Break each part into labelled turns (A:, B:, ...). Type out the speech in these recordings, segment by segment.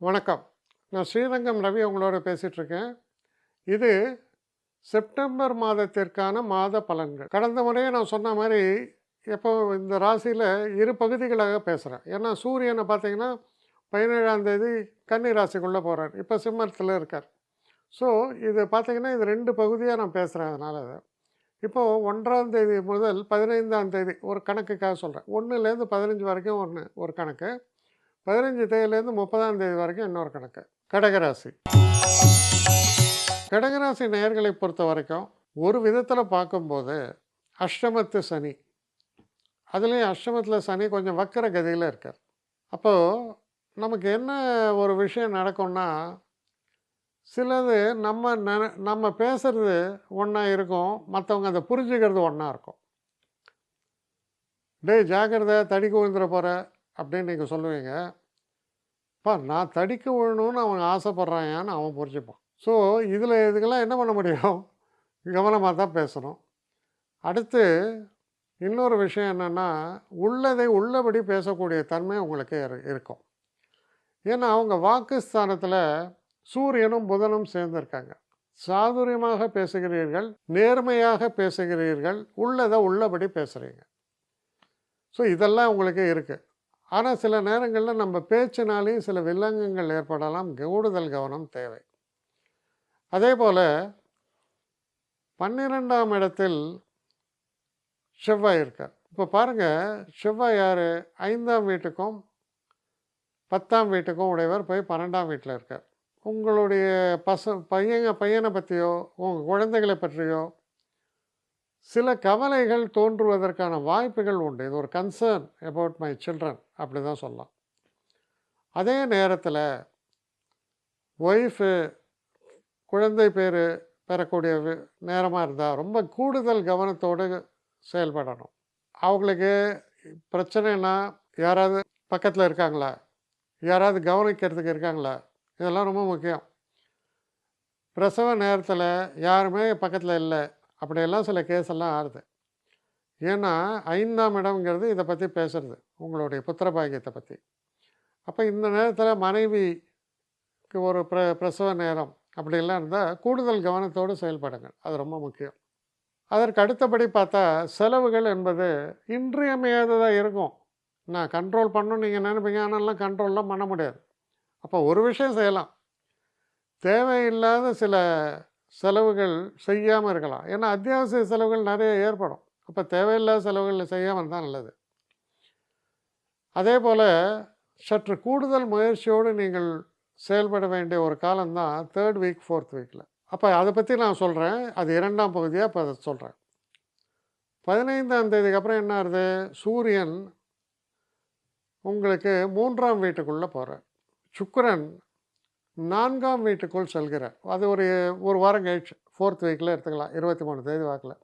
A: வணக்கம். நான் ஸ்ரீரங்கம் ரவி உங்களோட பேசிகிட்ருக்கேன் இது செப்டம்பர் மாதத்திற்கான மாத பலன்கள். கடந்த முறையே நான் சொன்ன மாதிரி எப்போ இந்த ராசியில் இரு பகுதிகளாக பேசுகிறேன் ஏன்னா சூரியனை பார்த்தீங்கன்னா பதினேழாம் தேதி கன்னி ராசிக்குள்ளே போகிறார் இப்போ சிம்மத்தில் இருக்கார். ஸோ இது பார்த்தீங்கன்னா இது ரெண்டு பகுதியாக நான் பேசுகிறேன் அதனால் இப்போது ஒன்றாம் தேதி முதல் பதினைந்தாம் தேதி ஒரு கணக்குக்காக சொல்கிறேன் ஒன்றுலேருந்து பதினஞ்சு வரைக்கும் ஒன்று ஒரு கணக்கு. பதினஞ்சு தேதியிலேருந்து முப்பதாம் தேதி வரைக்கும் இன்னொரு கணக்கு. கடகராசி. கடகராசி நேயர்களை பொறுத்த வரைக்கும் ஒரு விதத்தில் பார்க்கும்போது அஷ்டமத்து சனி. அதுலேயும் அஷ்டமத்தில் சனி கொஞ்சம் வக்கர கதியில் இருக்கார். அப்போது நமக்கு என்ன ஒரு விஷயம் நடக்கும்னா சிலது நம்ம நென நம்ம பேசுறது ஒன்றா இருக்கும் மற்றவங்க அதை புரிஞ்சுக்கிறது ஒன்றா இருக்கும். டேய் ஜாக்கிரதை தடிக்கு விழுந்துட போகிற அப்படின்னு நீங்கள் சொல்லுவீங்க. பா நான் தடிக்க விழணும்னு அவன் ஆசைப்பட்றாயான்னு அவன் புரிஞ்சுப்பான். ஸோ இதில் இதுக்கெல்லாம் என்ன பண்ண முடியும்? கவனமாக தான் பேசணும். அடுத்து இன்னொரு விஷயம் என்னென்னா உள்ளதை உள்ளபடி பேசக்கூடிய தன்மை உங்களுக்கு இருக்கும். ஏன்னா அவங்க வாக்குஸ்தானத்தில் சூரியனும் புதனும் சேர்ந்திருக்காங்க. சாதுரியமாக பேசுகிறீர்கள் நேர்மையாக பேசுகிறீர்கள் உள்ளதை உள்ளபடி பேசுகிறீங்க ஸோ இதெல்லாம் உங்களுக்கு இருக்குது ஆனால் சில நேரங்களில் நம்ம பேச்சினாலேயும் சில வில்லங்கங்கள் ஏற்படலாம். கூடுதல் கவனம் தேவை. அதே போல் பன்னிரெண்டாம் இடத்தில் செவ்வாய் இருக்கார். இப்போ பாருங்கள் செவ்வாய் யார்? ஐந்தாம் வீட்டுக்கும் பத்தாம் வீட்டுக்கும் உடையவர் போய் பன்னெண்டாம் வீட்டில் இருக்கார். உங்களுடைய பச பையங்க பையனை பற்றியோ உங்கள் குழந்தைகளை பற்றியோ சில கவலைகள் தோன்றுவதற்கான வாய்ப்புகள் உண்டு. இது ஒரு கன்சர்ன் அபவுட் மை சில்ட்ரன் அப்படி தான் சொல்லலாம். அதே நேரத்தில் ஒய்ஃபு குழந்தை பேர் பெறக்கூடிய நேரமாக இருந்தால் ரொம்ப கூடுதல் கவனத்தோடு செயல்படணும். அவங்களுக்கு பிரச்சனைனா யாராவது பக்கத்தில் இருக்காங்களா? யாராவது கவனிக்கிறதுக்கு இருக்காங்களா? இதெல்லாம் ரொம்ப முக்கியம். பிரசவ நேரத்தில் யாருமே பக்கத்தில் இல்லை. அப்படியெல்லாம் சில கேஸ் எல்லாம் ஆறுது. ஏன்னா ஐந்தாம் இடம்ங்கிறது இதை பற்றி பேசுறது உங்களுடைய புத்திர பாக்கியத்தை பற்றி அப்போ இந்த நேரத்தில் மனைவிக்கு ஒரு பிர பிரசவ நேரம் அப்படிலாம் இருந்தால் கூடுதல் கவனத்தோடு செயல்படுங்க அது ரொம்ப முக்கியம். அதற்கு அடுத்தபடி பார்த்தா செலவுகள் என்பது இன்றியமையாததாக இருக்கும். நான் கண்ட்ரோல் பண்ணணும் நீங்கள் நினைப்பீங்க ஆனாலும் கண்ட்ரோல்லாம் பண்ண முடியாது. அப்போ ஒரு விஷயம் செய்யலாம். தேவையில்லாத சில செலவுகள் செய்யாமல் இருக்கலாம். ஏன்னா அத்தியாவசிய செலவுகள் நிறைய ஏற்படும். அப்போ தேவையில்லாத செலவுகள் செய்யாமல் தான் நல்லது. அதே போல் சற்று கூடுதல் முயற்சியோடு நீங்கள் செயல்பட வேண்டிய ஒரு காலம்தான் தேர்ட் வீக் ஃபோர்த் வீக்கில் அப்போ அதை பற்றி நான் சொல்கிறேன் அது இரண்டாம் பகுதியாக இப்போ அதை சொல்கிறேன் பதினைந்தாம் தேதிக்கு அப்புறம் என்ன ஆகுது? சூரியன் உங்களுக்கு மூன்றாம் வீட்டுக்குள்ளே போகிறார் சுக்கரன் நான்காம் வீட்டுக்குள் செல்கிறார். அது ஒரு ஒரு வாரம் கழிச்சு. ஃபோர்த் வீக்கில் எடுத்துக்கலாம். இருபத்தி மூணு தேதி வாக்கில்.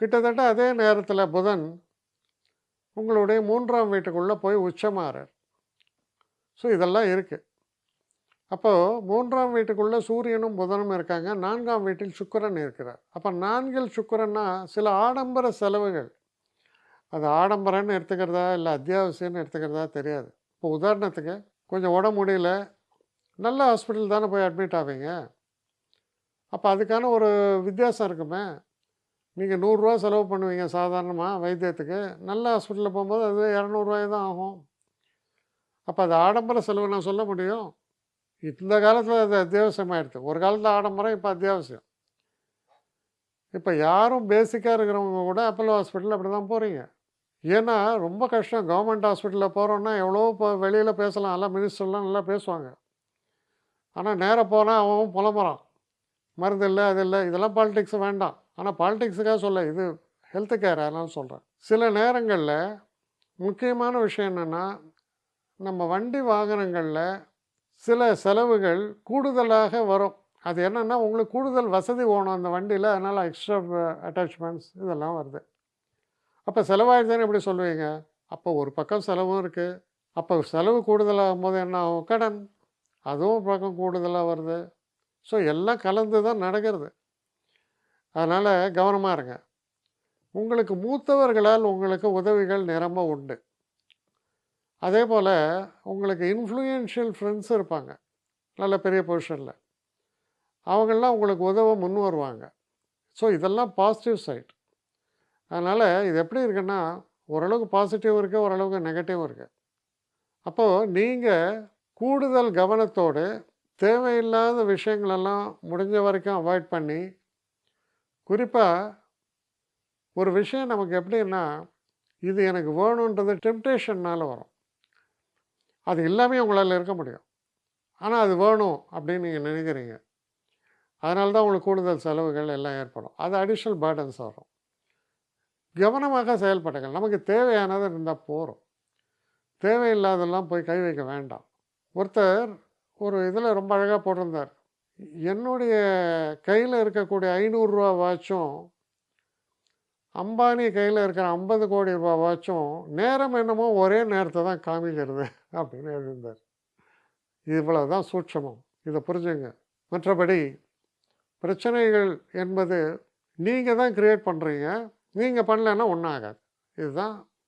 A: கிட்டத்தட்ட அதே நேரத்தில் புதன் உங்களுடைய மூன்றாம் வீட்டுக்குள்ளே போய் உச்சமாறார். ஸோ இதெல்லாம் இருக்குது அப்போது மூன்றாம் வீட்டுக்குள்ளே சூரியனும் புதனும் இருக்காங்க. நான்காம் வீட்டில் சுக்கரன் இருக்கிறார். அப்போ நான்கில் சுக்கரன்னா சில ஆடம்பர செலவுகள். அது ஆடம்பரம்னு எடுத்துக்கிறதா இல்லை அத்தியாவசியம்னு எடுத்துக்கிறதா தெரியாது. இப்போ உதாரணத்துக்கு கொஞ்சம் உடம்பு முடியல நல்ல ஹாஸ்பிட்டல் தானே போய் அட்மிட் ஆவீங்க? அப்போ அதுக்கான ஒரு வித்தியாசம் இருக்குமே. நீங்கள் நூறுரூவா செலவு பண்ணுவீங்க சாதாரணமாக வைத்தியத்துக்கு. நல்ல ஹாஸ்பிட்டலில் போகும்போது அது இரநூறுவாய் தான் ஆகும். அப்போ அது ஆடம்பர செலவு நான் சொல்ல முடியும். இந்த காலத்தில் அது அத்தியாவசியமாகிடுது ஒரு காலத்தில் ஆடம்பரம் இப்போ அத்தியாவசியம். இப்போ யாரும் பேசிக்காக இருக்கிறவங்க கூட அப்போலோ ஹாஸ்பிட்டல் அப்படி தான் போகிறீங்க ஏன்னா ரொம்ப கஷ்டம். கவர்மெண்ட் ஹாஸ்பிட்டலில் போகிறோன்னா எவ்வளோ இப்போ வெளியில் பேசலாம். எல்லாம் மினிஸ்டர்லாம் நல்லா பேசுவாங்க. ஆனால் நேராக போனால் அவன் புலம்புறான். மருந்து இல்லை அது இல்லை இதெல்லாம் பாலிடிக்ஸ் வேண்டாம். ஆனால் பாலிடிக்ஸுக்காக சொல்ல இது ஹெல்த் கேர் அதெல்லாம் சொல்கிறேன் சில நேரங்களில் முக்கியமான விஷயம் என்னென்னா நம்ம வண்டி வாகனங்களில் சில செலவுகள் கூடுதலாக வரும். அது என்னென்னா உங்களுக்கு கூடுதல் வசதி வேணும் அந்த வண்டியில் அதனால் எக்ஸ்ட்ரா அட்டாச்மெண்ட்ஸ் இதெல்லாம் வருது. அப்போ செலவாயிடுதுன்னு எப்படி சொல்லுவீங்க? அப்போ ஒரு பக்கம் செலவும் இருக்குது அப்போ செலவு கூடுதலாகும் போது என்ன ஆகும்? கடன். அதுவும் பக்கம் கூடுதலாக வருது. ஸோ எல்லாம் கலந்து தான் நடக்கிறது. அதனால் கவனமாக இருங்க. உங்களுக்கு மூத்தவர்களால் உங்களுக்கு உதவிகள் நிரம்ப உண்டு. அதே போல் உங்களுக்கு இன்ஃப்ளூயன்ஷியல் ஃப்ரெண்ட்ஸ் இருப்பாங்க. நல்ல பெரிய பொசிஷனில் அவங்களாம் உங்களுக்கு உதவ முன் வருவாங்க. ஸோ இதெல்லாம் பாசிட்டிவ் சைட் அதனால் இது எப்படி இருக்குன்னா ஓரளவுக்கு பாசிட்டிவ் இருக்குது ஓரளவுக்கு நெகட்டிவ் இருக்குது அப்போது நீங்கள் கூடுதல் கவனத்தோடு தேவையில்லாத விஷயங்களெல்லாம் முடிஞ்ச வரைக்கும் அவாய்ட் பண்ணி குறிப்பாக ஒரு விஷயம் நமக்கு எப்படின்னா இது எனக்கு வேணுன்றது டெம்டேஷன்னால் வரும். அது எல்லாமே உங்களால் இருக்க முடியும். ஆனால் அது வேணும் அப்படின்னு நீங்கள் நினைக்கிறீங்க. அதனால தான் உங்களுக்கு கூடுதல் செலவுகள் எல்லாம் ஏற்படும். அது அடிஷ்னல் பேர்டன்ஸ் வரும். கவனமாக செயல்படுங்கள். நமக்கு தேவையானது இருந்தால் போகிறோம் தேவையில்லாதெல்லாம் போய் கை வைக்க வேண்டாம். ஒருத்தர் ஒரு இதில் ரொம்ப அழகாக போட்டிருந்தார். என்னுடைய கையில் இருக்கக்கூடிய ஐநூறுரூவா வாட்சும் அம்பானி கையில் இருக்கிற ஐம்பது கோடி ரூபா வாட்சும் நேரம் என்னமோ ஒரே நேரத்தை தான் காமிக்கிறது அப்படின்னு எழுதியிருந்தார். இவ்வளோ தான் சூட்சமம். இதை புரிஞ்சுங்க. மற்றபடி பிரச்சனைகள் என்பது நீங்கள் தான் க்ரியேட் பண்ணுறீங்க நீங்கள் பண்ணலன்னா ஒன்றாகாது இதுதான்